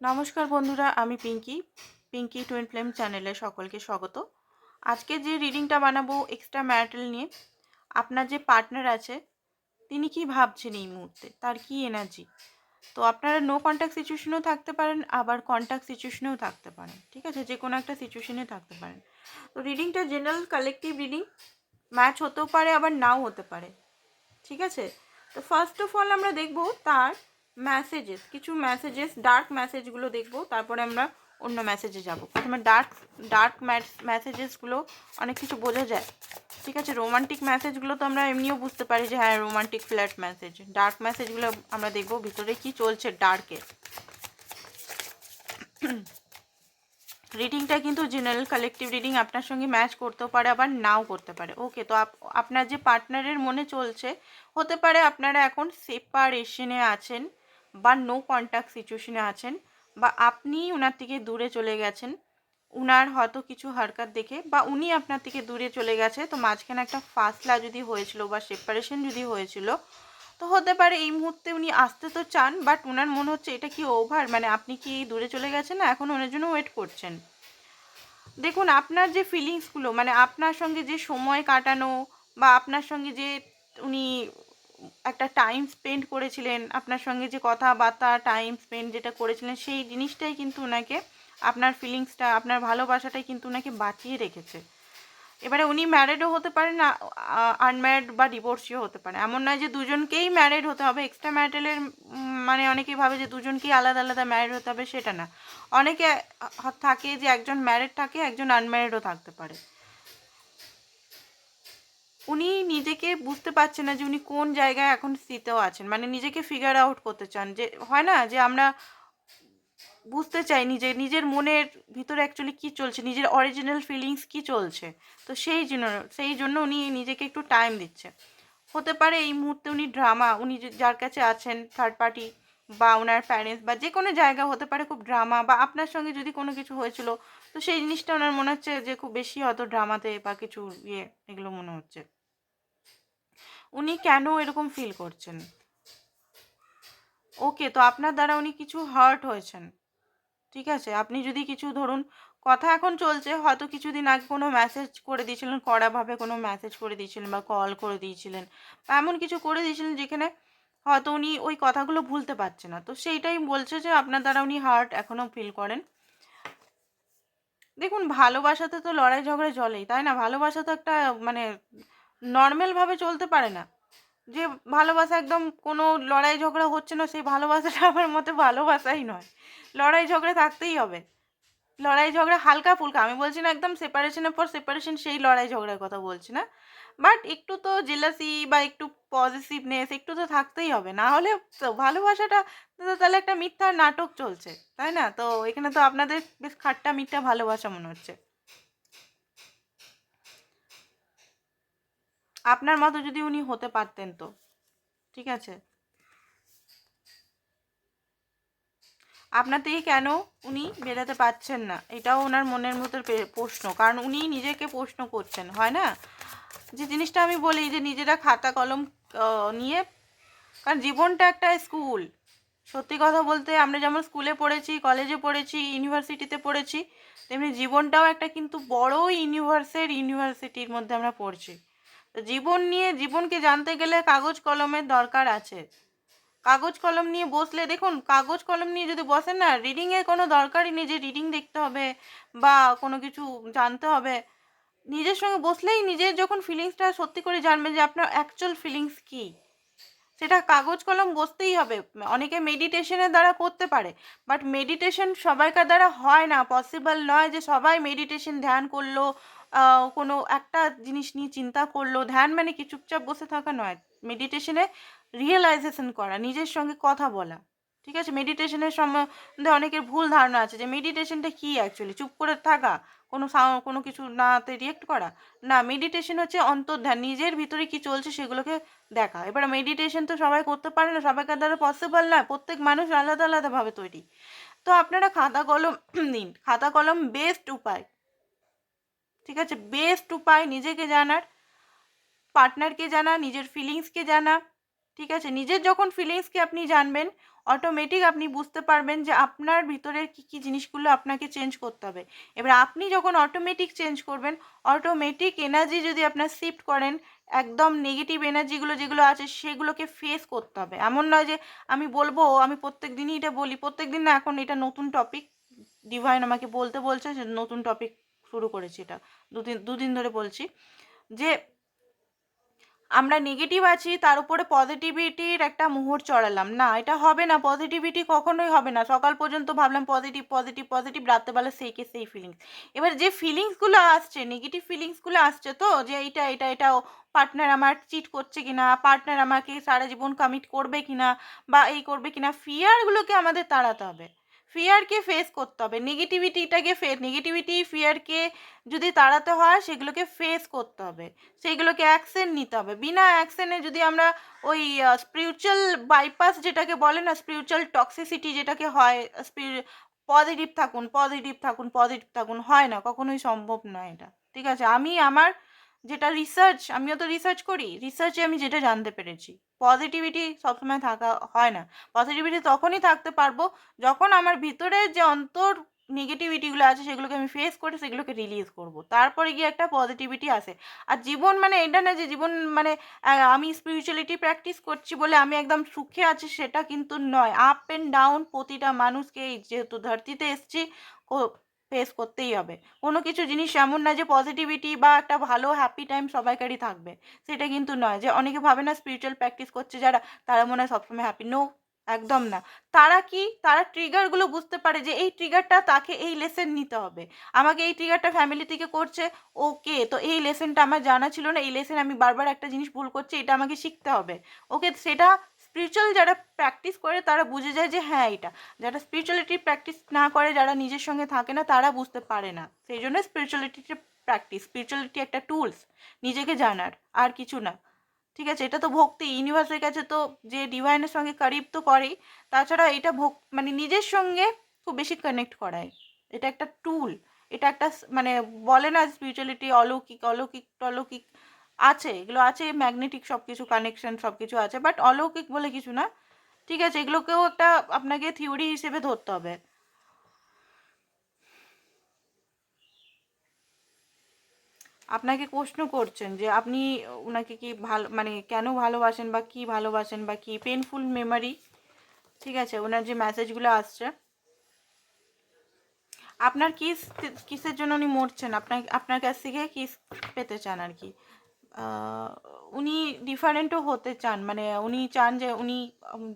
নমস্কার বন্ধুরা, আমি পিঙ্কি। পিঙ্কি টুইন ফ্লেম চ্যানেলে সকলকে স্বাগত। আজকে যে রিডিংটা বানাবো এক্সট্রা ম্যারিটাল নিয়ে, আপনার যে পার্টনার আছে, তিনি কি ভাবছেন এই মুহূর্তে? তার কি এনার্জি তো আপনারা নো কন্ট্যাক্ট সিচুয়েশনেও থাকতে পারেন, আবার কন্ট্যাক্ট সিচুয়েশনেও থাকতে পারেন। ঠিক আছে? যে কোনো একটা সিচুয়েশনে থাকতে পারেন। তো রিডিংটা জেনারেল কালেকটিভ রিডিং ম্যাচ হতেও পারে, আবার নাও হতে পারে। ঠিক আছে? তো ফার্স্ট অফ অল আমরা দেখব তার মেসেজেস কিছু মেসেজেস ডার্ক মেসেজগুলো দেখব, তারপরে আমরা অন্য মেসেজে যাব। প্রথমে ডার্ক ডার্ক মেসেজেসগুলো অনেক কিছু বোঝা যায়। ঠিক আছে রোমান্টিক মেসেজগুলো তো আমরা এমনিও বুঝতে পারি যে হ্যাঁ রোমান্টিক ফ্ল্যাট মেসেজ ডার্ক মেসেজগুলো আমরা দেখব ভিতরে কি চলছে ডার্কে রিডিংটা কিন্তু জেনারেল কালেকটিভ রিডিং আপনার সঙ্গে ম্যাচ করতেও পারে, আবার নাও করতে পারে। ওকে তো আপনার যে পার্টনারের মনে চলছে, হতে পারে আপনারা এখন সেপারেশনে আছেন। বা নো কন্ট্যাক্ট সিচুয়েশনে আছেন বা আপনি ওনার থেকে দূরে চলে গেছেন, উনার হয়তো কিছু হারকাত দেখে বা উনি আপনার থেকে দূরে চলে গেছে, তো মাঝখানে একটা ফাসলা যদি হয়েছিল বা সেপারেশন যদি হয়েছিল, তো হতে পারে এই মুহূর্তে উনি আসতে তো চান বাট ওনার মনে হচ্ছে এটা কি ওভার মানে আপনি কি দূরে চলে গেছেন না এখন ওনার জন্য ওয়েট করছেন? দেখুন, আপনার যে ফিলিংসগুলো মানে আপনার সঙ্গে যে সময় কাটানো বা আপনার সঙ্গে যে উনি একটা টাইম স্পেন্ড করেছিলেন, আপনার সঙ্গে যে কথাবার্তা টাইম স্পেন্ড যেটা করেছিলেন, সেই জিনিসটাই কিন্তু ওনাকে আপনার ফিলিংসটা আপনার ভালোবাসাটাই কিন্তু ওনাকে বাঁচিয়ে রেখেছে। এবারে উনি ম্যারিডও হতে পারেন না আনম্যারিড বা ডিভোর্সিও হতে পারে। এমন নয় যে দুজনকেই ম্যারিড হতে হবে এক্সট্রা ম্যারিটালের মানে অনেকেই ভাবে যে দুজনকেই আলাদা আলাদা ম্যারিড হতে হবে, সেটা না। অনেকে থাকে যে একজন ম্যারিড থাকে, একজন আনম্যারিডও থাকতে পারে। উনি নিজেকে বুঝতে পারছেন না যে উনি কোন জায়গায় এখন স্থিতেও আছেন। মানে নিজেকে ফিগার আউট করতে চান যে, হয় না? যে আমরা বুঝতে চাই নিজে, নিজের মনের ভিতরে অ্যাকচুয়ালি কী চলছে, নিজের অরিজিনাল ফিলিংস কী চলছে। তো সেই জন্য সেই জন্য উনি নিজেকে একটু টাইম দিচ্ছে। হতে পারে এই মুহূর্তে উনি ড্রামা উনি যার কাছে আছেন থার্ড পার্টি বা ওনার প্যারেন্টস বা যে কোনো জায়গা হতে পারে খুব ড্রামা বা আপনার সঙ্গে যদি কোনো কিছু হয়েছিল, তো সেই জিনিসটা ওনার মনে হচ্ছে যে খুব বেশি হয়তো ড্রামাতে বা কিছু ইয়ে এগুলো মনে হচ্ছে। উনি কেন এরকম ফিল করছেন? ওকে তো আপনার দ্বারা উনি কিছু হার্ট হয়েছেন। ঠিক আছে, আপনি যদি কিছু ধরুন, কথা এখন চলছে, হয়তো কিছুদিন আগে কোনো মেসেজ করে দিয়েছিলেন, কড়াভাবে কোনো মেসেজ করে দিয়েছিলেন বা কল করে দিয়েছিলেন বা এমন কিছু করে দিয়েছিলেন যেখানে হয়তো উনি ওই কথাগুলো ভুলতে পারছে না। তো সেইটাই বলছে যে আপনার দ্বারা উনি হার্ট এখনও ফিল করেন। দেখুন, ভালোবাসাতে তো লড়াই ঝগড়া চলেই, তাই না? ভালোবাসা তো একটা মানে নর্মালভাবে চলতে পারে না। যে ভালোবাসা একদম কোনো লড়াই ঝগড়া হচ্ছে না, সেই ভালোবাসাটা আমার মতে ভালোবাসাই নয়। লড়াই ঝগড়া থাকতেই হবে। লড়াই ঝগড়া হালকা ফুলকা, আমি বলছি না একদম সেপারেশনের পর সেপারেশন সেই লড়াই ঝগড়ার কথা বলছি না। বাট একটু তো জেলাসি বা একটু পজিটিভনেস একটু তো থাকতেই হবে। না হলে ভালোবাসাটা তো তাহলে একটা মিথ্যার নাটক চলছে, তাই না? তো এখানে তো আপনাদের বেশ খাট্টা মিথ্যা ভালোবাসা মনে হচ্ছে। আপনার মতো যদি উনি হতে পারতেন তো। ঠিক আছে? আপনার থেকে কেন উনি বেরোতে পারছেন না? এটাও ওনার মনের মতো প্রশ্ন। কারণ উনি নিজেকে প্রশ্ন করছেন, হয় না? যে জিনিসটা আমি বলি যে নিজেরা খাতা কলম নিয়ে কারণ জীবনটা একটা স্কুল। সত্যি কথা বলতে আমরা যেমন স্কুলে পড়েছি, কলেজে পড়েছি, ইউনিভার্সিটিতে পড়েছি, তেমনি জীবনটাও একটা কিন্তু বড় ইউনিভার্সের ইউনিভার্সিটির মধ্যে আমরা পড়ছি। তো জীবন নিয়ে, জীবনকে জানতে গেলে কাগজ কলমের দরকার আছে। কাগজ কলম নিয়ে বসলে, দেখুন, কাগজ কলম নিয়ে যদি বসেন না রিডিংয়ের কোনো দরকারই নেই যে রিডিং দেখতে হবে বা কোনো কিছু জানতে হবে। নিজের সঙ্গে বসলেই নিজের যখন ফিলিংসটা সত্যি করে জানবেন যে আপনার অ্যাকচুয়াল ফিলিংস কী, সেটা কাগজ কলম বসতেই হবে। অনেকে মেডিটেশনের দ্বারা করতে পারে বাট মেডিটেশন সবাইকার দ্বারা হয় না। পসিবল নয় যে সবাই মেডিটেশন ধ্যান করল কোনো একটা জিনিস নিয়ে চিন্তা করল, ধ্যান মানে কি চুপচাপ বসে থাকা নয়। মেডিটেশনে রিয়েলাইজেশন করা, নিজের সঙ্গে কথা বলা, ঠিক আছে? মেডিটেশনের সম্বন্ধে অনেকের ভুল ধারণা আছে যে মেডিটেশনটা কী অ্যাকচুয়ালি চুপ করে থাকা, কোনো কোনো কিছু নাতে রিয়েক্ট করা? না মেডিটেশন হচ্ছে অন্তর্ধান, নিজের ভিতরে কি চলছে সেগুলোকে দেখা। এবার মেডিটেশন তো সবাই করতে পারে না, সবাইকার দ্বারা পসিবল না, প্রত্যেক মানুষ আলাদা, আলাদাভাবে তৈরি। তো আপনারা খাতা কলম দিন খাতা কলম বেস্ট উপায়। ঠিক আছে? বেস্ট উপায় নিজেকে জানার পার্টনারকে জানা, নিজের ফিলিংসকে জানা, ঠিক আছে? নিজের যখন ফিলিংসকে আপনি জানবেন অটোমেটিক আপনি বুঝতে পারবেন যে আপনার ভিতরের কী কী জিনিসগুলো আপনাকে চেঞ্জ করতে হবে। এবার আপনি যখন অটোমেটিক চেঞ্জ করবেন অটোমেটিক এনার্জি যদি আপনার শিফট করেন, একদম নেগেটিভ এনার্জিগুলো যেগুলো আছে, সেগুলোকে ফেস করতে হবে। এমন নয় যে আমি বলব আমি প্রত্যেক দিনই এটা বলি। প্রত্যেক দিন না, এখন এটা নতুন টপিক ডিভাইন আমাকে বলতে বলছে যে নতুন টপিক শুরু করেছি এটা। দুদিন দুদিন ধরে বলছি যে আমরা নেগেটিভ আছি, তার উপরে পজিটিভিটির একটা মোহর চড়ালাম। না, এটা হবে না পজিটিভিটি কখনোই হবে না। সকাল পর্যন্ত ভাবলাম পজিটিভ পজিটিভ পজিটিভ রাত্রেবেলা সেই কে সেই ফিলিংস এবার যে ফিলিংসগুলো আসছে নেগেটিভ ফিলিংসগুলো আসছে তো, যে এইটা, এটা এটা পার্টনার আমার চিট করছে কিনা পার্টনার আমাকে সারা জীবন কমিট করবে কিনা, বা এই করবে কিনা ফিয়ারগুলোকে আমাদের তাড়াতে হবে। ফিয়ারকে ফেস করতে হবে। নেগেটিভিটিটাকে ফে নেগেটিভিটি ফিয়ারকে যদি তাড়াতে হয়, সেগুলোকে ফেস করতে হবে। সেইগুলোকে অ্যাকশন নিতে হবে। বিনা অ্যাকশনে যদি আমরা ওই স্পিরিচুয়াল বাইপাস যেটাকে বলে না স্পিরিচুয়াল টক্সিসিটি যেটাকে হয় পজিটিভ থাকুন পজিটিভ থাকুন পজিটিভ থাকুন, হয় না। কখনোই সম্ভব নয় এটা। ঠিক আছে? আমি আমার যেটা রিসার্চ আমিও তো রিসার্চ করি রিসার্চে আমি যেটা জানতে পেরেছি। পজিটিভিটি সবসময় থাকা হয় না। পজিটিভিটি তখনই থাকতে পারব যখন আমার ভিতরে যে অন্তর নেগেটিভিটিগুলো আছে সেগুলোকে আমি ফেস করে সেগুলোকে রিলিজ করব। তারপরে গিয়ে একটা পজিটিভিটি আসে। আর জীবন মানে এটা না যে জীবন মানে আমি স্পিরিচুয়ালিটি প্র্যাকটিস করছি বলে আমি একদম সুখে আছি সেটা কিন্তু নয়। আপ অ্যান্ড ডাউন প্রতিটা মানুষকে যেহেতু ধরতিতে এসছি ফেস করতেই হবে। কোনো কিছু জিনিস এমন না যে পজিটিভিটি বা একটা ভালো হ্যাপি টাইম সবাইকারই থাকবে। সেটা কিন্তু নয় যে অনেকে ভাবে না স্পিরিচুয়াল প্র্যাকটিস করছে যারা, তারা মনে হয় সবসময় হ্যাপি নো একদম না। তারা কি? তারা ট্রিগারগুলো বুঝতে পারে যে এই ট্রিগারটা তাকে এই লেসেন নিতে হবে। আমাকে এই ট্রিগারটা ফ্যামিলি থেকে করছে ওকে তো এই লেসেনটা আমার জানা ছিল না, এই লেসেন আমি বারবার একটা জিনিস ভুল করছি, এটা আমাকে শিখতে হবে। ওকে সেটা স্পিরিচুয়াল যারা প্র্যাকটিস করে তারা বুঝে যায় যে হ্যাঁ এটা। যারা স্পিরিচুয়ালিটি প্র্যাকটিস না করে, যারা নিজের সঙ্গে থাকে না, তারা বুঝতে পারে না। সেই জন্য স্পিরিচুয়ালিটিতে প্র্যাকটিস স্পিরিচুয়ালিটি একটা টুলস নিজেকে জানার, আর কিছু না। ঠিক আছে, এটা তো ভক্তি ইউনিভার্সের কাছে তো যে ডিভাইনের সঙ্গে করিব তো করেই। তাছাড়া এটা ভক মানে নিজের সঙ্গে খুব বেশি কানেক্ট করায়। এটা একটা টুল এটা একটা মানে বলে না স্পিরিচুয়ালিটি অলৌকিক অলৌকিক অলৌকিক আছে, এগুলো আছে ম্যাগনেটিক সব কিছু কানেকশন সব কিছু আছে বাট অলৌকিক বলে কিছু না। ঠিক আছে, এগুলোকেও একটা আপনাকে থিওরি হিসেবে ধরতে হবে। আপনাকে প্রশ্ন করছেন যে আপনি ওনাকে কি ভালো মানে কেন ভালোবাসেন বা কি ভালোবাসেন বা কি? পেনফুল মেমারি ঠিক আছে ওনার যে মেসেজগুলো আসছে। আপনার কিস, কিসের জন্য উনি মরছেন? আপনার আপনার কাছ থেকে কিস পেতে চান আর কি? উনি ডিফারেন্টও হতে চান। মানে উনি চান যে উনি,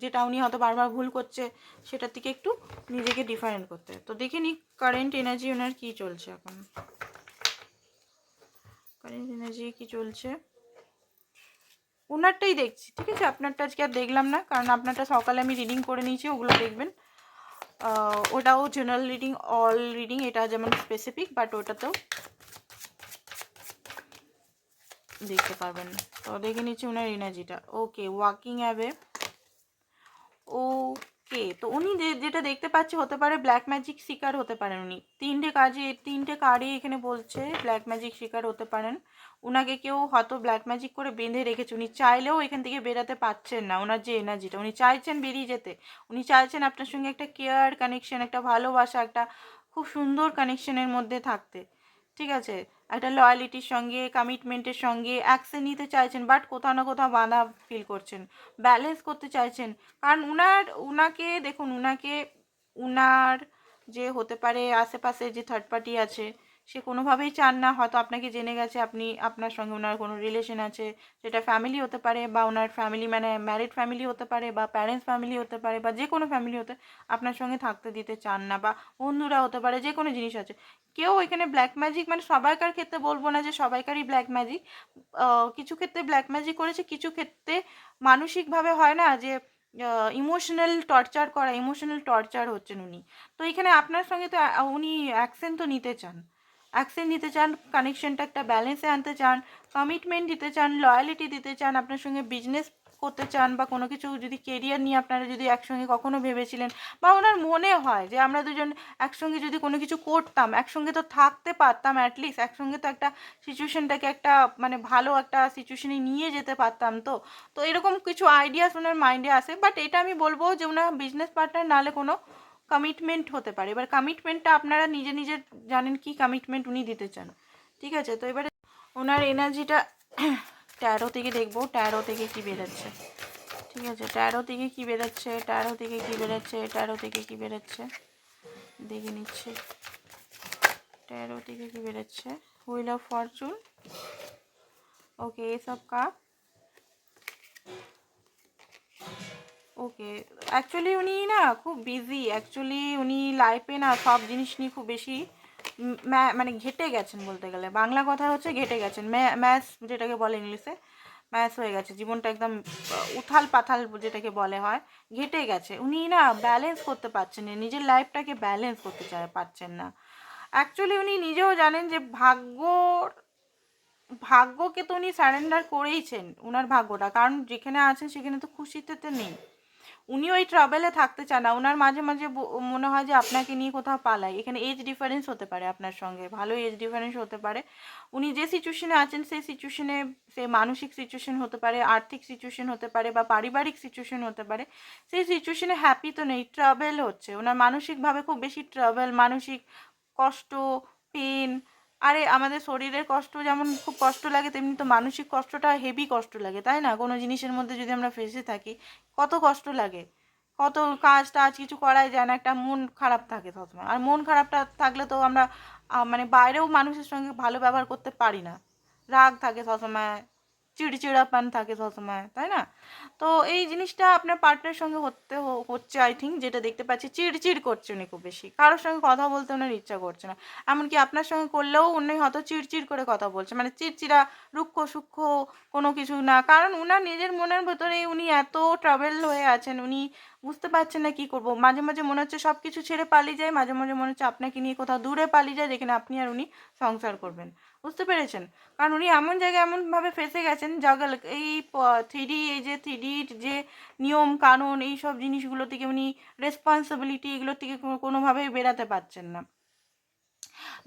যেটা উনি হয়তো বারবার ভুল করছে, সেটার থেকে একটু নিজেকে ডিফারেন্ট করতে। তো দেখে নি কারেন্ট এনার্জি ওনার কী চলছে এখন? কারেন্ট এনার্জি কি চলছে? ওনারটাই দেখছি, ঠিক আছে? আপনারটা আজকে আর দেখলাম না, কারণ আপনারটা সকালে আমি রিডিং করে নিয়েছি, ওগুলো দেখবেন। ওটাও জেনারেল রিডিং অল রিডিং এটা যেমন স্পেসিফিক বাট ওটাতেও দেখতে পারবেন। তো দেখে নিচ্ছি ওনার এনার্জিটা। ওকে ওয়াকিং অ্যাবে ওকে তো উনি যে- যেটা দেখতে পাচ্ছি হতে পারে ব্ল্যাক ম্যাজিক শিকার হতে পারেন উনি। তিনটে কাজে, তিনটে কার্ডই এখানে বলছে ব্ল্যাক ম্যাজিক শিকার হতে পারেন। উনাকে কেউ হয়তো ব্ল্যাক ম্যাজিক করে বেঁধে রেখেছে। উনি চাইলেও এখান থেকে বেরাতে পারছেন না ওনার যে এনার্জিটা। উনি চাইছেন বেরিয়ে যেতে। উনি চাইছেন আপনার সঙ্গে একটা কেয়ার কানেকশন একটা ভালোবাসা, একটা খুব সুন্দর কানেকশনের মধ্যে থাকতে। ঠিক আছে? একটা লয়ালিটির সঙ্গে কমিটমেন্টের সঙ্গে অ্যাকশন নিতে চাইছেন বাট কোথাও না কোথাও বাঁধা ফিল করছেন। ব্যালেন্স করতে চাইছেন। কারণ উনার, উনাকে, দেখুন, উনাকে, উনার যে হতে পারে আশেপাশে যে থার্ড পার্টি আছে সে কোনোভাবেই চান না, হয়তো আপনাকে জেনে গেছে আপনি, আপনার সঙ্গে ওনার কোনো রিলেশন আছে, সেটা ফ্যামিলি হতে পারে বা ওনার ফ্যামিলি মানে ম্যারিড ফ্যামিলি হতে পারে বা প্যারেন্টস ফ্যামিলি হতে পারে বা যে কোনো ফ্যামিলি হতে, আপনার সঙ্গে থাকতে দিতে চান না বা বন্ধুরা হতে পারে, যে কোনো জিনিস আছে। কেউ এখানে ব্ল্যাক ম্যাজিক মানে সবাইকার ক্ষেত্রে বলব না যে সবাইকারই ব্ল্যাক ম্যাজিক কিছু ক্ষেত্রে ব্ল্যাক ম্যাজিক করেছে, কিছু ক্ষেত্রে মানসিকভাবে হয় না যে ইমোশনাল টর্চার করা ইমোশনাল টর্চার হচ্ছেন উনি। তো এখানে আপনার সঙ্গে তো উনি অ্যাকশন তো নিতে চান। অ্যাকশন নিতে চান, কানেকশনটা একটা ব্যালেন্সে আনতে চান কমিটমেন্ট দিতে চান লয়ালিটি দিতে চান, আপনার সঙ্গে বিজনেস করতে চান বা কোনো কিছু যদি কেরিয়ার নিয়ে আপনারা যদি একসঙ্গে কখনো ভেবেছিলেন বা ওনার মনে হয় যে আমরা দুজন একসঙ্গে যদি কোনো কিছু করতাম, একসঙ্গে তো থাকতে পারতাম অ্যাটলিস্ট একসঙ্গে তো একটা সিচুয়েশনটাকে একটা মানে ভালো একটা সিচুয়েশনে নিয়ে যেতে পারতাম তো। তো এরকম কিছু আইডিয়াস ওনার মাইন্ডে আসে বাট এটা আমি বলব যে ওনার বিজনেস পার্টনার নাহলে কোনো কমিটমেন্ট হতে পারে। এবার কমিটমেন্টটা আপনারা নিজে নিজে জানেন কি কমিটমেন্ট উনি দিতে চান। ঠিক আছে? তো এবারে ওনার এনার্জিটা ট্যারো থেকে দেখব। ট্যারো থেকে কি বেরোচ্ছে? ঠিক আছে? ট্যারো থেকে কি বেরোচ্ছে? ট্যারো থেকে কি বেরোচ্ছে? ট্যারো থেকে কি বেরোচ্ছে? দেখে নিচ্ছি। ট্যারো থেকে কি বেরোচ্ছে? হুইল অফ ফরচুন ওকে এসব কাপ ওকে অ্যাকচুয়ালি উনি না খুব বিজি অ্যাকচুয়ালি উনি লাইফে না সব জিনিস নিয়ে খুব বেশি মানে ঘেটে গেছেন বলতে গেলে। বাংলা কথা হচ্ছে ঘেটে গেছেন। ম্যাথ যেটাকে বলে ইংলিশে ম্যাথ হয়ে গেছে। জীবনটা একদম উথাল পাথাল যেটাকে বলে হয়, ঘেটে গেছে। উনি না ব্যালেন্স করতে পারছেন না, নিজের লাইফটাকে ব্যালেন্স করতে চায়, পারছেন না। অ্যাকচুয়ালি উনি নিজেও জানেন যে ভাগ্যর ভাগ্যকে তো উনি সারেন্ডার করেইছেন ওনার ভাগ্যটা। কারণ যেখানে আছেন সেখানে তো খুশিতে তো নেই। উনি ওই ট্রাভেলে থাকতে চান না। ওনার মাঝে মাঝে মনে হয় যে আপনাকে নিয়ে কোথাও পালাই। এখানে এজ ডিফারেন্স হতে পারে আপনার সঙ্গে। ভালো এজ ডিফারেন্স হতে পারে। উনি যে সিচুয়েশনে আছেন, সেই সিচুয়েশনে সে মানসিক সিচুয়েশন হতে পারে, আর্থিক সিচুয়েশন হতে পারে বা পারিবারিক সিচুয়েশন হতে পারে। সেই সিচুয়েশনে হ্যাপি তো নেই ট্রাভেল হচ্ছে। ওনার মানসিকভাবে খুব বেশি ট্রাভেল মানসিক কষ্ট পেন আরে, আমাদের শরীরের কষ্ট যেমন খুব কষ্ট লাগে, তেমনি তো মানসিক কষ্টটা হেভি কষ্ট লাগে, তাই না? কোনো জিনিসের মধ্যে যদি আমরা ফেসে থাকি, কত কষ্ট লাগে। কত কাজ টাজ কিছু করাই যায় না, একটা মন খারাপ থাকে সবসময়। আর মন খারাপটা থাকলে তো আমরা মানে বাইরেও মানুষের সঙ্গে ভালো ব্যবহার করতে পারি না। রাগ থাকে সবসময়। চিড়চিড়াপান থাকে সবসময়, তাই না? তো এই জিনিসটা আপনার পার্টনার সঙ্গে হতে হচ্ছে আই থিঙ্ক যেটা দেখতে পাচ্ছি, চিড়চিড় করছে উনি খুব বেশি। কারোর সঙ্গে কথা বলতে ওনার ইচ্ছা করছে না। এমনকি আপনার সঙ্গে করলেও উনি হয়তো চিড়চিড় করে কথা বলছে। মানে চিড়চিড়া, রুক্ষ সূক্ষ্ম কোনো কিছু না। কারণ উনার নিজের মনের ভেতরে উনি এত ট্রাভেল হয়ে আছেন, উনি বুঝতে পারছেন না কি করব। মাঝে মাঝে মনে হচ্ছে সব কিছু ছেড়ে পালিয়ে যায়, মাঝে মাঝে মনে হচ্ছে আপনাকে নিয়ে কোথাও দূরে পালিয়ে যায়, যেখানে আপনি আর উনি সংসার করবেন। বুঝতে পেরেছেন? কারণ উনি এমন জায়গায় এমনভাবে ফেসে গেছেন জগাল এই থ্রিডি এই যে থ্রিডির যে নিয়ম, কানুন এই সব জিনিসগুলো থেকে উনি রেসপন্সিবিলিটি এগুলোর থেকে কোনোভাবেই বেরাতে পারছেন না।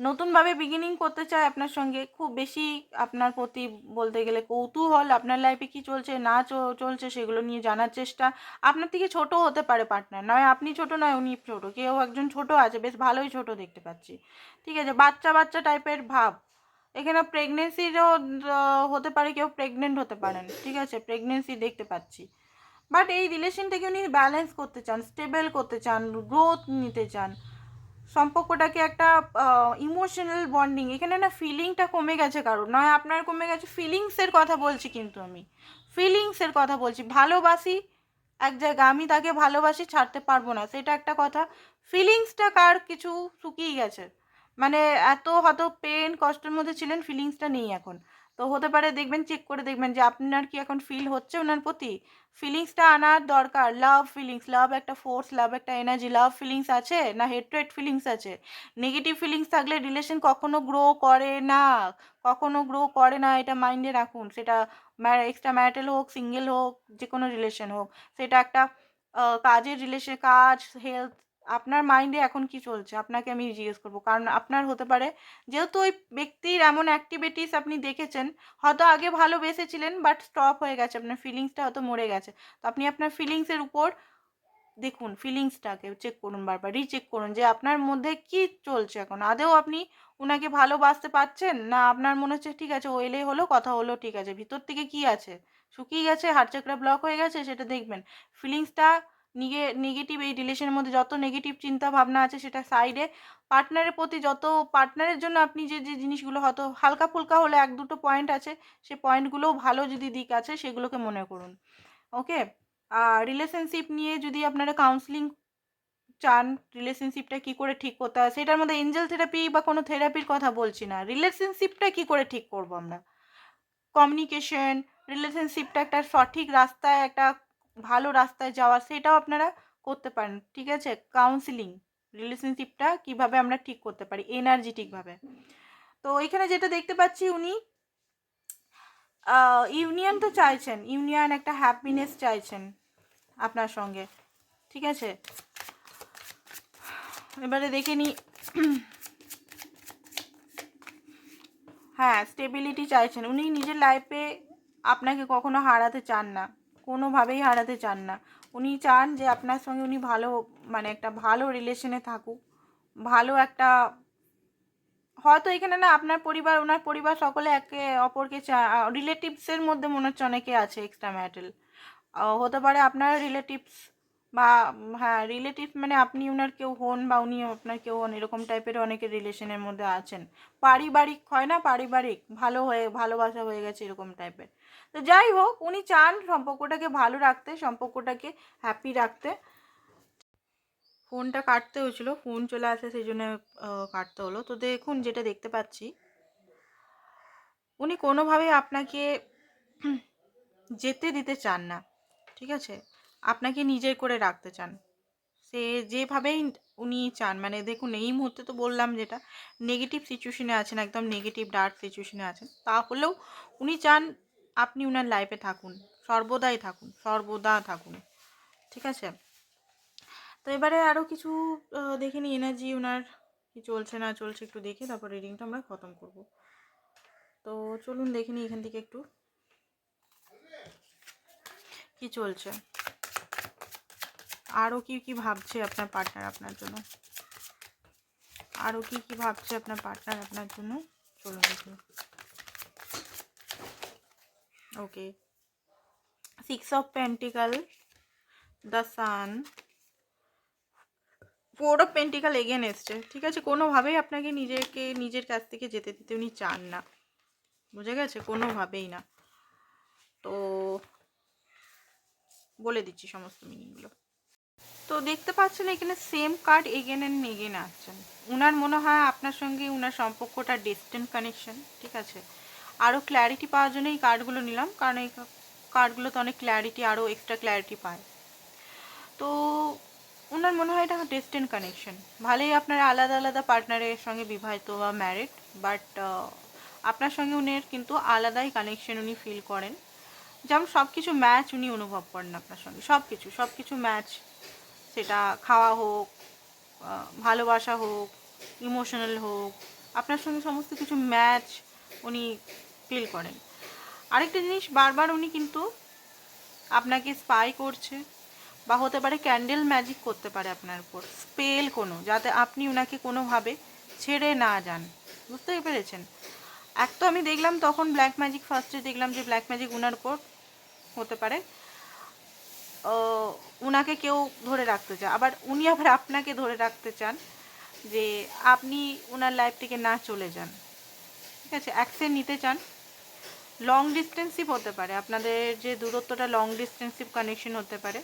নতুনভাবে বিগিনিং করতে চায় আপনার সঙ্গে, খুব বেশি আপনার প্রতি বলতে গেলে কৌতূহল, আপনার লাইফে কি চলছে, না চলছে সেগুলো নিয়ে জানার চেষ্টা। আপনার থেকে ছোট হতে পারে পার্টনার নয় আপনি ছোট নয়, উনি ছোট, কেউ একজন ছোট আছে, বেশ ভালোই ছোট দেখতে পাচ্ছি। ঠিক আছে, বাচ্চা বাচ্চা টাইপের ভাব। এখানে প্রেগনেন্সিরও হতে পারে, কেউ প্রেগনেন্ট হতে পারেন ঠিক আছে প্রেগনেন্সি দেখতে পাচ্ছি। বাট এই রিলেশনটাকে উনি ব্যালেন্স করতে চান স্টেবল করতে চান গ্রোথ নিতে চান। সম্পর্কটাকে একটা ইমোশনাল বন্ডিং এখানে না ফিলিংটা কমে গেছে কারোর। নয় আপনার কমে গেছে ফিলিংসের কথা বলছি কিন্তু আমি। ফিলিংসের কথা বলছি। ভালোবাসি এক জায়গায় আমি তাকে ভালোবাসি, ছাড়তে পারব না, সেটা একটা কথা। ফিলিংসটা কার কিছু শুকিয়ে গেছে? মানে এত হয়তো পেন কষ্টের মধ্যে ছিলেন ফিলিংসটা নেই এখন। তো হতে পারে দেখবেন চেক করে দেখবেন যে আপনার কি এখন ফিল হচ্ছে ওনার প্রতি? ফিলিংসটা আনার দরকার। লাভ ফিলিংস লাভ একটা ফোর্স লাভ একটা এনার্জি লাভ ফিলিংস আছে না হেট্রেড ফিলিংস আছে? নেগেটিভ ফিলিংস থাকলে রিলেশন কখনো গ্রো করে না। কখনো গ্রো করে না, এটা মাইন্ডে রাখুন। সেটা এক্সট্রা ম্যারিটাল হোক সিঙ্গেল হোক যে কোনো রিলেশন হোক। সেটা একটা কাজের রিলেশন কাজ হেলথ আপনার মাইন্ডে এখন কি চলছে? আপনাকে আমি জিজ্ঞেস করব। কারণ আপনার হতে পারে, যেহেতু ওই ব্যক্তির এমন অ্যাক্টিভিটিস আপনি দেখেছেন, হয়তো আগে ভালোবেসেছিলেন বাট স্টপ হয়ে গেছে। আপনার ফিলিংসটা হয়তো মরে গেছে। তো আপনি আপনার ফিলিংসের উপর দেখুন ফিলিংসটাকে চেক করুন বারবার রিচেক করুন যে আপনার মধ্যে কি চলছে এখন। আদেও আপনি ওনাকে ভালোবাসতে পারছেন? না, আপনার মনে হচ্ছে, ঠিক আছে, ও এলেই হলো, কথা হলো, ঠিক আছে, ভিতর থেকে কি আছে? শুকিয়ে গেছে হার্ট ব্লক হয়ে গেছে, সেটা দেখবেন। ফিলিংসটা নিগে নেগেটিভ এই রিলেশনের মধ্যে যত নেগেটিভ চিন্তা ভাবনা আছে সেটা সাইডে পার্টনারের প্রতি যত পার্টনারের জন্য আপনি যে যে জিনিসগুলো হয়তো হালকা ফুলকা হলে এক দুটো পয়েন্ট আছে, সে পয়েন্টগুলোও ভালো যদি দিক আছে সেগুলোকে মনে করুন ওকে আর রিলেশনশিপ নিয়ে যদি আপনারা কাউন্সিলিং চান রিলেশনশিপটা কি করে ঠিক করতে হয়, সেটার মধ্যে এঞ্জেল থেরাপি বা কোনো থেরাপির কথা বলছি না রিলেশনশিপটা কি করে ঠিক করব আমরা? কমিউনিকেশন রিলেশনশিপটা একটা সঠিক রাস্তায় একটা ভালো রাস্তায় যাওয়া, সেটাও আপনারা করতে পারেন। ঠিক আছে? কাউন্সিলিং রিলেশনশিপটা কীভাবে আমরা ঠিক করতে পারি? এনার্জেটিকভাবে তো এখানে যেটা দেখতে পাচ্ছি উনি ইউনিয়ন তো চাইছেন। ইউনিয়ন একটা হ্যাপিনেস চাইছেন আপনার সঙ্গে। ঠিক আছে? এবারে দেখে নি হ্যাঁ স্টেবিলিটি চাইছেন। উনি নিজের লাইফে আপনাকে কখনো হারাতে চান না। কোনোভাবেই হারাতে চান না। উনি চান যে আপনার সঙ্গে উনি ভালো মানে একটা ভালো রিলেশনে থাকুক। ভালো একটা, হয়তো এখানে না আপনার পরিবার, ওনার পরিবার সকলে একে অপরকে রিলেটিভসের মধ্যে মনে হচ্ছে অনেকে আছে এক্সট্রা ম্যাটেল হতে পারে আপনার রিলেটিভস বা হ্যাঁ রিলেটিভ মানে আপনি ওনার কেউ হন বা উনি আপনার কেউ হন, এরকম টাইপের অনেকে রিলেশনের মধ্যে আছেন। পারিবারিক হয় না, পারিবারিক, ভালো হয়ে, ভালোবাসা হয়ে গেছে এরকম টাইপের তো যাই হোক, উনি চান সম্পর্কটাকে ভালো রাখতে, সম্পর্কটাকে হ্যাপি রাখতে। ফোনটা কাটতে হয়েছিল, ফোন চলে আসে সেই জন্য কাটতে হলো। তো দেখুন যেটা দেখতে পাচ্ছি। উনি কোনোভাবেই আপনাকে যেতে দিতে চান না, ঠিক আছে? আপনাকে নিজের করে রাখতে চান। সে যেভাবেই উনি চান মানে দেখুন এই মুহূর্তে তো বললাম যেটা নেগেটিভ সিচুয়েশনে আছেন, একদম নেগেটিভ ডার্ক সিচুয়েশনে আছেন, তাহলেও উনি চান আপনি উনার লাইফে থাকুন। সর্বদাই থাকুন, সর্বদা থাকুন। ঠিক আছে? তো এবারে আরও কিছু দেখে নিই এনার্জি ওনার কি চলছে না চলছে একটু দেখে তারপর রিডিংটা আমরা খতম করব। তো চলুন দেখে নিই এখান থেকে একটু। কি চলছে? আরও কি কি ভাবছে আপনার পার্টনার আপনার জন্য? আরও কি কি ভাবছে আপনার পার্টনার আপনার জন্য? চলুন দেখি okay six of pentacle the sun four of pentacle again এসছে। ঠিক আছে? কোনোভাবেই আপনাকে নিজেকে, নিজের কাছ থেকে যেতে দিতে উনি চান না। বুঝে গেছে? কোনোভাবেই না। তো বলে দিচ্ছি সমস্ত মিনিংগুলো তো দেখতে পাচ্ছেন এখানে same card again and again আসছেন উনার মনে হয় আপনার সঙ্গে উনার সম্পর্কটা ডিস্টেন্ট কানেকশন ঠিক আছে? আরও ক্ল্যারিটি পাওয়ার জন্য এই কার্ডগুলো নিলাম। কারণ এই কার্ডগুলোতে অনেক ক্ল্যারিটি আরও এক্সট্রা ক্ল্যারিটি পায়। তো ওনার মনে হয় এটা ডিস্টেন্ট কানেকশন ভালোই আপনারা আলাদা আলাদা পার্টনারের সঙ্গে বিবাহিত বা ম্যারিড বাট আপনার সঙ্গে উনি কিন্তু আলাদাই কানেকশন উনি ফিল করেন। যেমন সব কিছু ম্যাচ উনি অনুভব করেন আপনার সঙ্গে। সব কিছু সব কিছু ম্যাচ সেটা খাওয়া হোক ভালোবাসা হোক ইমোশনাল হোক, আপনার সঙ্গে সমস্ত কিছু ম্যাচ উনি ফিল করেন। আরেকটা জিনিস বারবার উনি কিন্তু আপনাকে স্পাই করছে বা হতে পারে ক্যান্ডেল ম্যাজিক করতে পারে আপনার উপর স্পেল কোনো, যাতে আপনি ওনাকে কোনোভাবে ছেড়ে না যান। বুঝতে পেরেছেন? এক তো আমি দেখলাম তখন ব্ল্যাক ম্যাজিক ফার্স্টে দেখলাম যে ব্ল্যাক ম্যাজিক ওনার উপর হতে পারে উনাকে কেউ ধরে রাখতে চায়। আবার উনি আবার আপনাকে ধরে রাখতে চান যে আপনি ওনার লাইফ থেকে না চলে যান। ঠিক আছে? অ্যাকশন নিতে চান। লং ডিস্টেন্সিভ হতে পারে। আপনাদের যে দূরত্বটা লং ডিস্টেন্সিভ কানেকশন হতে পারে।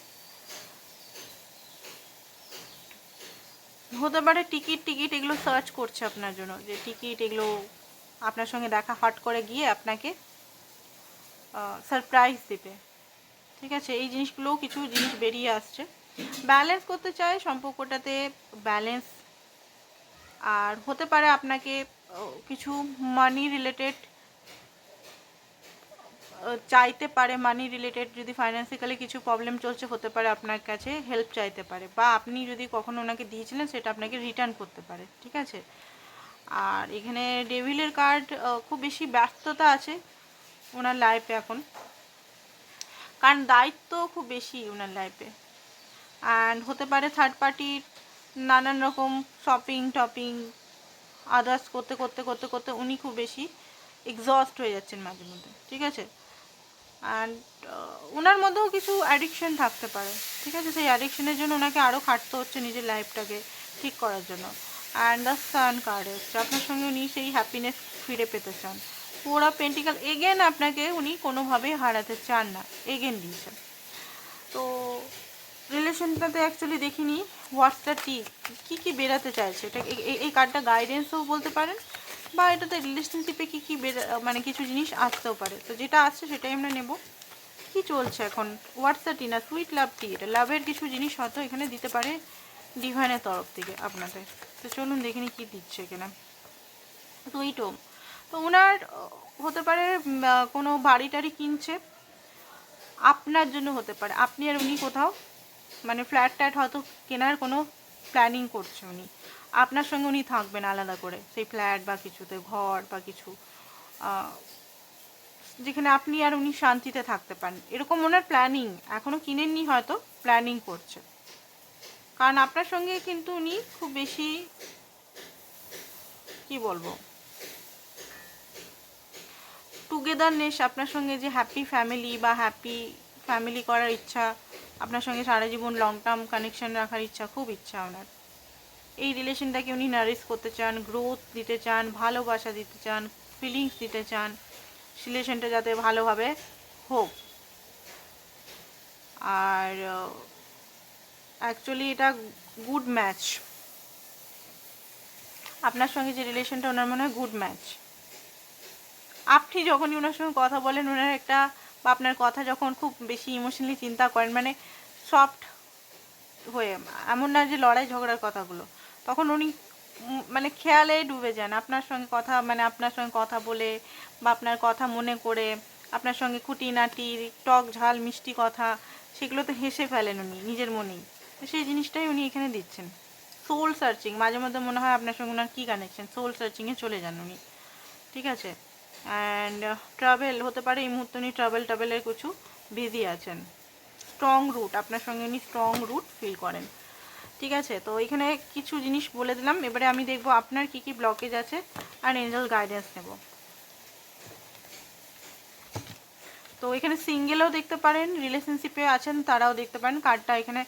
হতে পারে টিকিট টিকিট এগুলো সার্চ করছে আপনার জন্য। যে টিকিট এগুলো আপনার সঙ্গে দেখা হট করে গিয়ে আপনাকে সারপ্রাইজ দেবে। ঠিক আছে? এই জিনিসগুলোও কিছু জিনিস বেরিয়ে আসছে। ব্যালেন্স করতে চায় সম্পর্কটাতে ব্যালেন্স আর হতে পারে আপনাকে কিছু মানি রিলেটেড চাইতে পারে মানি রিলেটেড যদি ফাইন্যান্সিক্যালি কিছু প্রবলেম চলছে, হতে পারে আপনার কাছে হেল্প চাইতে পারে বা আপনি যদি কখনো ওনাকে দিয়েছিলেন, সেটা আপনাকে রিটার্ন করতে পারে, ঠিক আছে? আর এখানে ডেভিলের কার্ড খুব বেশি ব্যস্ততা আছে ওনার লাইফে এখন। কারণ দায়িত্ব খুব বেশি ওনার লাইফে অ্যান্ড হতে পারে থার্ড পার্টির নানান রকম শপিং টপিং আদার্স করতে করতে করতে করতে উনি খুব বেশি এক্সস্ট হয়ে যাচ্ছেন মাঝে মধ্যে ঠিক আছে? অ্যান্ড ওনার মধ্যেও কিছু অ্যাডিকশন থাকতে পারে। ঠিক আছে? সেই অ্যাডিকশনের জন্য ওনাকে আরও খাটতে হচ্ছে নিজের লাইফটাকে ঠিক করার জন্য। অ্যান্ড দ্য সান হচ্ছে, আপনার সঙ্গে উনি সেই হ্যাপিনেস ফিরে পেতে চান। পুরো পেন্টিকাল এগেন আপনাকে উনি কোনোভাবেই হারাতে চান না। এগেন দিয়েছেন। তো রিলেশনটাতে অ্যাকচুয়ালি দেখিনি। হোয়াটসটা টি কী কী বেরাতে চাইছে? এটা, এই কার্ডটা গাইডেন্সও বলতে পারেন? বা এটাতে রিলেশনশিপে কী কী মানে কিছু জিনিস আসতেও পারে। তো যেটা আসছে সেটাই আমরা নেব। কি চলছে এখন? হোয়াটসঅ্যাপ না সুইট লাভ টি এটা লাভের কিছু জিনিস হয়তো এখানে দিতে পারে ডিভাইনের তরফ থেকে আপনাদের। তো চলুন দেখিনি কি দিচ্ছে এখানে। সুইট হোম তো ওনার হতে পারে কোনো বাড়ি টাড়ি কিনছে। আপনার জন্য হতে পারে। আপনি আর উনি কোথাও মানে ফ্ল্যাট ট্যাট হয়তো কেনার কোনো প্ল্যানিং করছে উনি। আপনার সঙ্গে উনি থাকবেন আলাদা করে, সেই ফ্ল্যাট বা কিছুতে, ঘর বা কিছু। যেখানে আপনি আর উনি শান্তিতে থাকতে পারেন। এরকম ওনার প্ল্যানিং এখনও কিনেননি হয়তো প্ল্যানিং করছে। কারণ আপনার সঙ্গে কিন্তু উনি খুব বেশি, কি বলব? টুগেদারনেস আপনার সঙ্গে যে হ্যাপি ফ্যামিলি বা হ্যাপি ফ্যামিলি করার ইচ্ছা, আপনার সঙ্গে সারা জীবন লং টার্ম কানেকশন রাখার ইচ্ছা, খুব ইচ্ছা ওনার। এই রিলেশনটাকে উনি নারিশ করতে চান গ্রোথ দিতে চান, ভালোবাসা দিতে চান ফিলিংস দিতে চান, রিলেশনটা যাতে ভালোভাবে হোক। আর অ্যাকচুয়ালি এটা গুড ম্যাচ আপনার সঙ্গে যে রিলেশনটা ওনার মনে হয় গুড ম্যাচ আপনি যখনই ওনার সঙ্গে কথা বলেন, ওনার একটা বা আপনার কথা যখন খুব বেশি ইমোশনালি চিন্তা করেন মানে সফট হয়ে, এমন না যে লড়াই ঝগড়ার কথাগুলো। তখন উনি মানে খেয়ালে ডুবে যান। আপনার সঙ্গে কথা মানে আপনার সঙ্গে কথা বলে বা আপনার কথা মনে করে, আপনার সঙ্গে খুঁটিনাটি, টক ঝাল, মিষ্টি কথা, সেগুলো তো হেসে ফেলেন উনি, নিজের মনেই। সেই জিনিসটাই উনি এখানে দিচ্ছেন। সোল সার্চিং মাঝে মধ্যে মনে হয় আপনার সঙ্গে ওনার কী কানেকশন সোল সার্চিংয়ে চলে যান উনি। ঠিক আছে? অ্যান্ড ট্রাভেল হতে পারে এই মুহূর্তে উনি ট্রাভেল ট্রাভেলের কিছু বিজি আছেন। স্ট্রং রুট আপনার সঙ্গে উনি স্ট্রং রুট ফিল করেন। ঠিক আছে? তো এখানে কিছু জিনিস বলে দিলাম। এবারে আমি দেখব আপনার কি কি ব্লকেজ আছে আর এঞ্জেল গাইডেন্স নেব। তো এখানে সিঙ্গেলও দেখতে পারেন রিলেশনশিপে আছেন, তারাও দেখতে পারেন কার্ডটা এখানে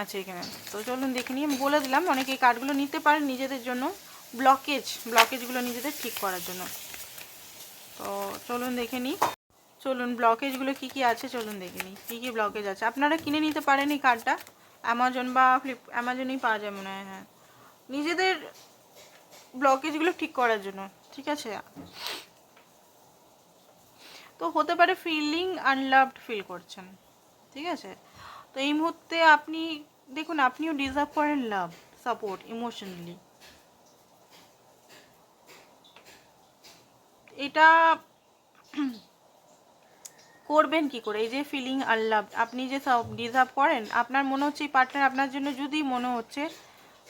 আছে এখানে। তো চলুন দেখে নিয়ে আমি বলে দিলাম, অনেকে এই কার্ডগুলো নিতে পারেন নিজেদের জন্য ব্লকেজ ব্লকেজগুলো নিজেদের ঠিক করার জন্য। তো চলুন দেখে নিই। চলুন ব্লকেজগুলো কি কি আছে? চলুন দেখে নিই, কী কী ব্লকেজ আছে? আপনারা কিনে নিতে পারেন এই কার্ডটা অ্যামাজন বা ফ্লিপ অ্যামাজনেই পাওয়া যায় মনে হয় হ্যাঁ। নিজেদের ব্লকেজগুলো ঠিক করার জন্য, ঠিক আছে? তো হতে পারে ফিলিং আনলাভড ফিল করছেন, ঠিক আছে? তো এই মুহূর্তে আপনি, দেখুন, আপনিও ডিজার্ভ করেন লাভ সাপোর্ট ইমোশনালি এটা করবেন কি করে? এই যে ফিলিং আল্লাভ আপনি যে সব ডিজার্ভ করেন, আপনার মনে হচ্ছে এই পার্টনার আপনার জন্য যদি মনে হচ্ছে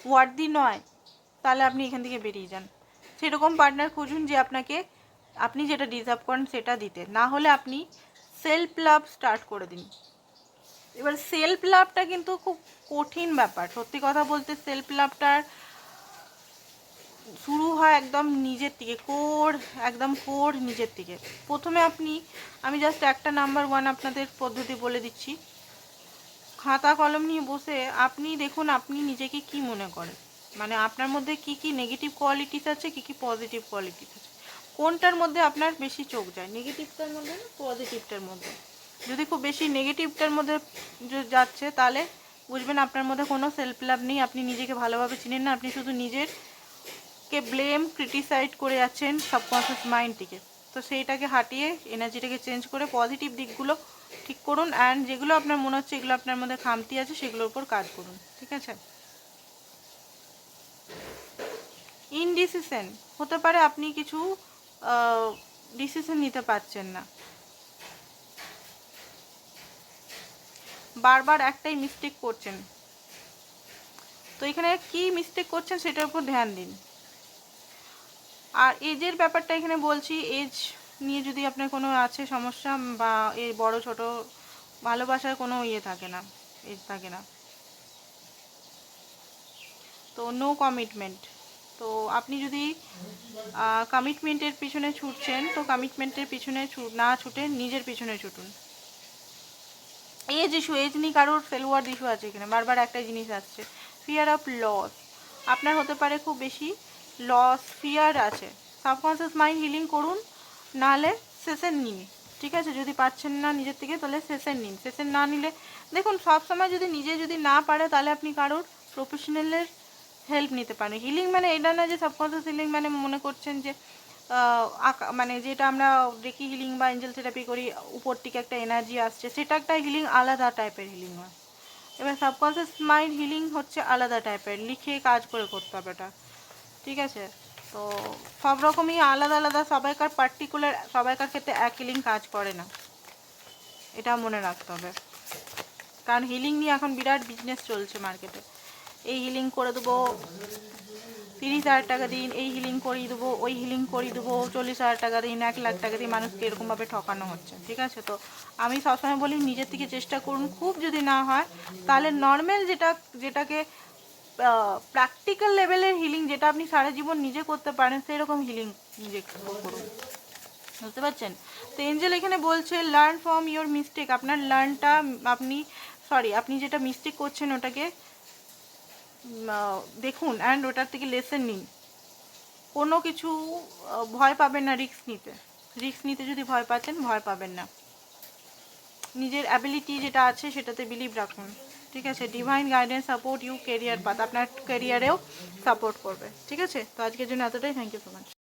ওয়ার্দি নয়, তাহলে আপনি এখান থেকে বেরিয়ে যান। সেরকম পার্টনার খুঁজুন যে আপনাকে, আপনি যেটা ডিজার্ভ করেন সেটা দিতে। না হলে আপনি সেলফ লাভ স্টার্ট করে দিন। এবার সেলফ লাভটা কিন্তু খুব কঠিন ব্যাপার। সত্যি কথা বলতে সেলফ লাভটার শুরু হয় একদম নিজের থেকে কোর, একদম কোর নিজের থেকে প্রথমে আপনি, আমি জাস্ট একটা নাম্বার ওয়ান আপনাদের পদ্ধতি বলে দিচ্ছি। খাতা কলম নিয়ে বসে আপনি দেখুন আপনি নিজেকে কি মনে করেন। মানে আপনার মধ্যে কি কি নেগেটিভ কোয়ালিটিস আছে, কি কি পজিটিভ কোয়ালিটিস আছে। কোনটার মধ্যে আপনার বেশি চোখ যায়? নেগেটিভটার মধ্যে না পজিটিভটার মধ্যে? যদি খুব বেশি নেগেটিভটার মধ্যে যাচ্ছে, তাহলে বুঝবেন আপনার মধ্যে কোনো সেলফ লাভ নেই। আপনি নিজেকে ভালোভাবে চিনেন না। আপনি শুধু নিজের কে ব্লেম ক্রিটিসাইড করে যাচ্ছেন সাবকনসিয়াস মাইন্ডটিকে তো সেইটাকে হাঁটিয়ে এনার্জিটাকে চেঞ্জ করে পজিটিভ দিকগুলো ঠিক করুন অ্যান্ড যেগুলো আপনার মনে হচ্ছে এগুলো আপনার মধ্যে খামতি আছে সেগুলোর উপর কাজ করুন, ঠিক আছে? ইনডিসিশন হতে পারে আপনি কিছু ডিসিশন নিতে পারছেন না। বারবার একটাই মিস্টেক করছেন। তো এখানে কি মিস্টেক করছেন সেটার উপর ধ্যান দিন। আর এজের ব্যাপারটা এখানে বলছি, এজ নিয়ে যদি আপনার কোনো আছে সমস্যা বা এই বড়, ছোট, ভালোবাসার কোনো ইয়ে থাকে না, এজ থাকে না। তো নো কমিটমেন্ট তো আপনি যদি কমিটমেন্টের পিছনে ছুটছেন, তো কমিটমেন্টের পিছনে না ছুটে নিজের পিছনে ছুটুন। এজ ইস্যু এজ নিয়ে কারোর ফেলওয়ার ইস্যু আছে এখানে বারবার একটা জিনিস আসছে। ফিয়ার অফ লস আপনার হতে পারে খুব বেশি লস ফিয়ার আছে। সাবকনসিয়াস মাইন্ড হিলিং করুন নাহলে সেশন নিন। ঠিক আছে? যদি পাচ্ছেন না নিজের থেকে, তাহলে সেশন নিন। সেশন না নিলে, দেখুন, সব সময় যদি নিজে যদি না পারে, তাহলে আপনি কারোর প্রফেশনালের হেল্প নিতে পারেন। হিলিং মানে এটা না যে সাবকনসিয়াস হিলিং মানে মনে করছেন যে মানে যেটা আমরা দেখি হিলিং বা এঞ্জেল থেরাপি করি, উপর থেকে একটা এনার্জি আসছে, সেটা একটা হিলিং আলাদা টাইপের হিলিং হয়। এবার সাবকনসিয়াস মাইন্ড হিলিং হচ্ছে আলাদা টাইপের লিখে কাজ করে করতে হবে এটা। ঠিক আছে? তো সব রকমই আলাদা আলাদা সবাইকার পার্টিকুলার সবাইকার ক্ষেত্রে এক হিলিং কাজ করে না। এটা মনে রাখতে হবে। কারণ হিলিং নিয়ে এখন বিরাট বিজনেস চলছে মার্কেটে এই হিলিং করে দেবো, তিরিশ হাজার টাকা দিন, এই হিলিং করিয়ে দেবো, ওই হিলিং করিয়ে দেবো, চল্লিশ হাজার টাকা দিন, এক লাখ টাকা দিন মানুষকে এরকমভাবে ঠকানো হচ্ছে। ঠিক আছে? তো আমি সবসময় বলি নিজের থেকে চেষ্টা করুন। খুব যদি না হয়, তাহলে নর্মাল যেটা, যেটাকে প্র্যাকটিক্যাল লেভেলের হিলিং যেটা আপনি সারা জীবন নিজে করতে পারেন সেই রকম হিলিং নিজে করুন। বুঝতে পারছেন? তো এঞ্জেল এখানে বলছে লার্ন ফ্রম ইওর মিস্টেক আপনার লার্নটা আপনি সরি আপনি যেটা মিস্টেক করছেন ওটাকে দেখুন অ্যান্ড ওটার থেকে লেসেন নিন। কোনো কিছু ভয় পাবেন না রিস্ক নিতে। রিস্ক নিতে যদি ভয় পাচ্ছেন, ভয় পাবেন না। নিজের অ্যাবিলিটি যেটা আছে, সেটাতে বিলিভ রাখুন। ঠিক আছে? Divine guidance support you career path আপনার ক্যারিয়ারেও সাপোর্ট করবে। ঠিক আছে? তো আজকের জন্য এতটাই। Thank you so much